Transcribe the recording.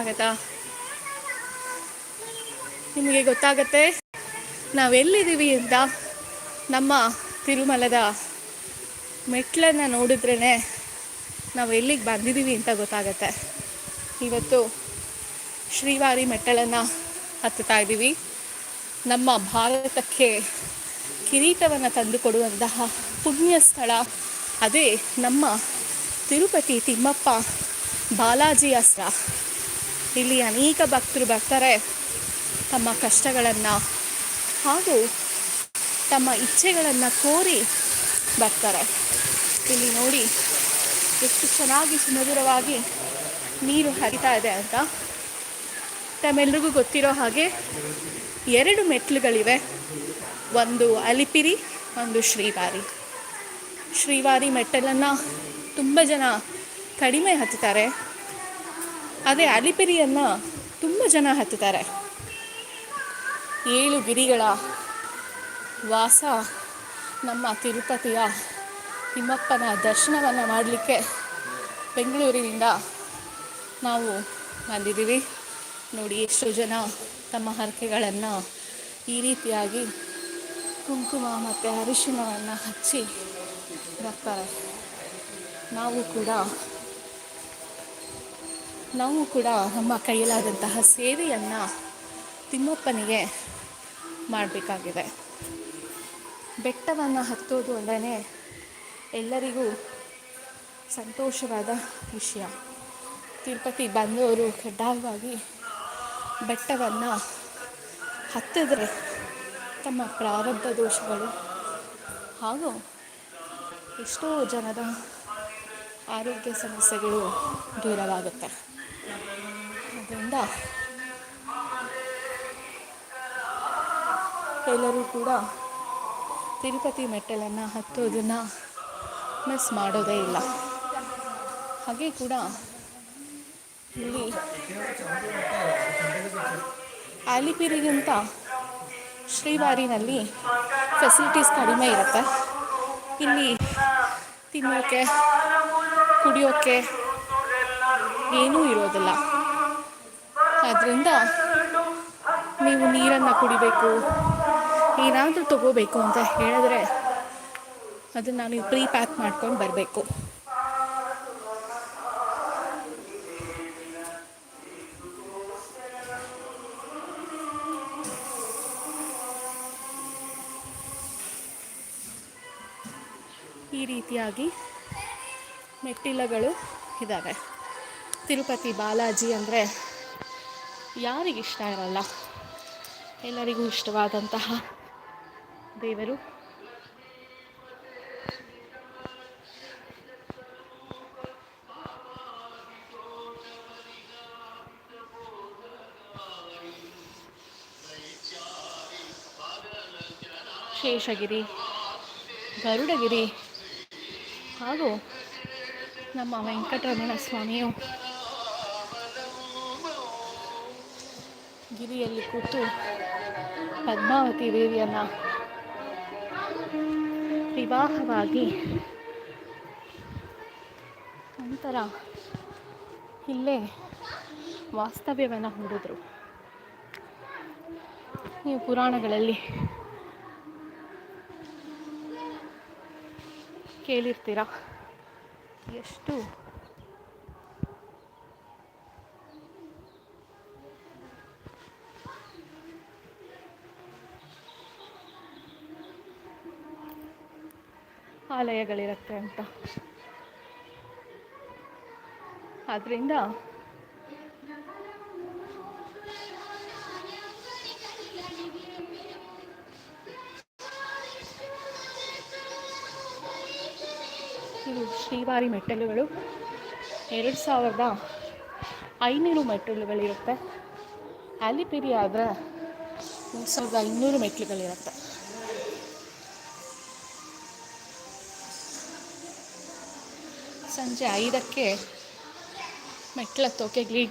ಆಗತ್ತಾ? ನಿಮಗೆ ಗೊತ್ತಾಗತ್ತೆ, ನಾವೆಲ್ಲಿದ್ದೀವಿ ಅಂತ ನಮ್ಮ ತಿರುಮಲದ ಮೆಟ್ಲನ್ನು ನೋಡಿದ್ರೇ ನಾವು ಎಲ್ಲಿಗೆ ಬಂದಿದ್ದೀವಿ ಅಂತ ಗೊತ್ತಾಗತ್ತೆ. ಇವತ್ತು ಶ್ರೀವಾರಿ ಮೆಟ್ಟಳನ್ನು ಹತ್ತುತ್ತಾ ಇದ್ದೀವಿ. ನಮ್ಮ ಭಾರತಕ್ಕೆ ಕಿರೀಟವನ್ನು ತಂದುಕೊಡುವಂತಹ ಪುಣ್ಯ ಸ್ಥಳ ಅದೇ ನಮ್ಮ ತಿರುಪತಿ ತಿಮ್ಮಪ್ಪ ಬಾಲಾಜಿ ಸ್ಥಳ. ಇಲ್ಲಿ ಅನೇಕ ಭಕ್ತರು ಬರ್ತಾರೆ. ತಮ್ಮ ಕಷ್ಟಗಳನ್ನು ಹಾಗೂ ತಮ್ಮ ಇಚ್ಛೆಗಳನ್ನು ಕೋರಿ ಬರ್ತಾರೆ. ಇಲ್ಲಿ ನೋಡಿ ಎಷ್ಟು ಚೆನ್ನಾಗಿ ಸುಮಧುರವಾಗಿ ನೀರು ಹರಿತಾ ಇದೆ ಅಂತ. ತಮ್ಮೆಲ್ರಿಗೂ ಗೊತ್ತಿರೋ ಹಾಗೆ ಎರಡು ಮೆಟ್ಲುಗಳಿವೆ ಒಂದು ಅಲಿಪಿರಿ, ಒಂದು ಶ್ರೀವಾರಿ. ಶ್ರೀವಾರಿ ಮೆಟ್ಟಲನ್ನು ತುಂಬ ಜನ ಕಡಿಮೆ ಹತ್ತುತ್ತಾರೆ. ಅದೇ ಅಲಿಪಿರಿಯನ್ನು ತುಂಬ ಜನ ಹತ್ತುತ್ತಾರೆ. ಏಳು ಗಿರಿಗಳ ವಾಸ ನಮ್ಮ ತಿರುಪತಿಯ ತಿಮ್ಮಪ್ಪನ ದರ್ಶನವನ್ನು ಮಾಡಲಿಕ್ಕೆ ಬೆಂಗಳೂರಿನಿಂದ ನಾವು ಬಂದಿದ್ದೀವಿ. ನೋಡಿ ಎಷ್ಟು ಜನ ತಮ್ಮ ಹರಕೆಗಳನ್ನು ಈ ರೀತಿಯಾಗಿ ಕುಂಕುಮ ಮತ್ತು ಅರಿಶಿಣವನ್ನು ಹಚ್ಚಿ ಬರ್ತಾರೆ. ನಾವು ಕೂಡ ನಾವು ಕೂಡ ನಮ್ಮ ಕೈಯಲ್ಲಾದಂತಹ ಸೇವೆಯನ್ನು ತಿಮ್ಮಪ್ಪನಿಗೆ ಮಾಡಬೇಕಾಗಿದೆ. ಬೆಟ್ಟವನ್ನು ಹತ್ತೋದು ಅಂದರೆ ಎಲ್ಲರಿಗೂ ಸಂತೋಷವಾದ ವಿಷಯ. ತಿರುಪತಿ ಬಂದವರು ಕಡ್ಡಾಯವಾಗಿ ಬೆಟ್ಟವನ್ನು ಹತ್ತಿದ್ರೆ ತಮ್ಮ ಪ್ರಾರಬ್ಧ ದೋಷಗಳು ಹಾಗೂ ಎಷ್ಟೋ ಜನದ ಆರೋಗ್ಯ ಸಮಸ್ಯೆಗಳು ದೂರವಾಗುತ್ತೆ. ಅದರಿಂದ ಎಲ್ಲರೂ ಕೂಡ ತಿರುಪತಿ ಮೆಟ್ಟಲನ್ನು ಹತ್ತೋದನ್ನು ಮಿಸ್ ಮಾಡೋದೇ ಇಲ್ಲ. ಹಾಗೆ ಕೂಡ ಇಲ್ಲಿ ಆಲಿಪಿರಿಗಿಂತ ಶ್ರೀವಾರಿನಲ್ಲಿ ಫೆಸಿಲಿಟೀಸ್ ಕಡಿಮೆ ಇರುತ್ತೆ. ಇಲ್ಲಿ ತಿನ್ನೋಕ್ಕೆ ಕುಡಿಯೋಕ್ಕೆ ಏನೂ ಇರೋದಿಲ್ಲ. ಆದ್ದರಿಂದ ನೀವು ನೀರನ್ನು ಕುಡಿಬೇಕು. ಏನಾದರೂ ತಗೋಬೇಕು ಅಂತ ಹೇಳಿದ್ರೆ ಅದನ್ನು ನೀವು ಪ್ರೀ ಪ್ಯಾಕ್ ಮಾಡ್ಕೊಂಡು ಬರಬೇಕು. ಈ ರೀತಿಯಾಗಿ ಮೆಟ್ಟಿಲಗಳು ಇದ್ದಾವೆ ತಿರುಪತಿ ಬಾಲಾಜಿ ಅಂದರೆ ಯಾರಿಗಿಷ್ಟ ಇರಲ್ಲ? ಎಲ್ಲರಿಗೂ ಇಷ್ಟವಾದಂತಹ ದೇವರು. ಶೇಷಗಿರಿ ಗರುಡಗಿರಿ ಹಾಗೂ ನಮ್ಮ ವೆಂಕಟರಮಣ ಸ್ವಾಮಿಯು ಗಿರಿಯಲ್ಲಿ ಕೂತು ಪದ್ಮಾವತಿ ದೇವಿಯನ್ನು ವಿವಾಹವಾಗಿ ನಂತರ ಇಲ್ಲೇ ವಾಸ್ತವ್ಯವನ್ನು ಹೂಡಿದ್ರು ನೀವು ಪುರಾಣಗಳಲ್ಲಿ ಕೇಳಿರ್ತೀರ ಎಷ್ಟು ಆಲಯಗಳಿರುತ್ತೆ ಅಂತ. ಆದ್ದರಿಂದ ಇದು ಶ್ರೀವಾರಿ ಮೆಟ್ಟಲುಗಳು. ಎರಡು ಸಾವಿರದ ಐನೂರು ಮೆಟ್ಟಲುಗಳಿರುತ್ತೆ. ಆಲಿಪಿರಿ ಆದರೆ ಒಂದು ಸಾವಿರದ ಐನೂರು ಮೆಟ್ಲುಗಳಿರುತ್ತೆ ಸಂಜೆ ಐದಕ್ಕೆ ಮೆಟ್ಲು ಹತ್ತೋಕೆ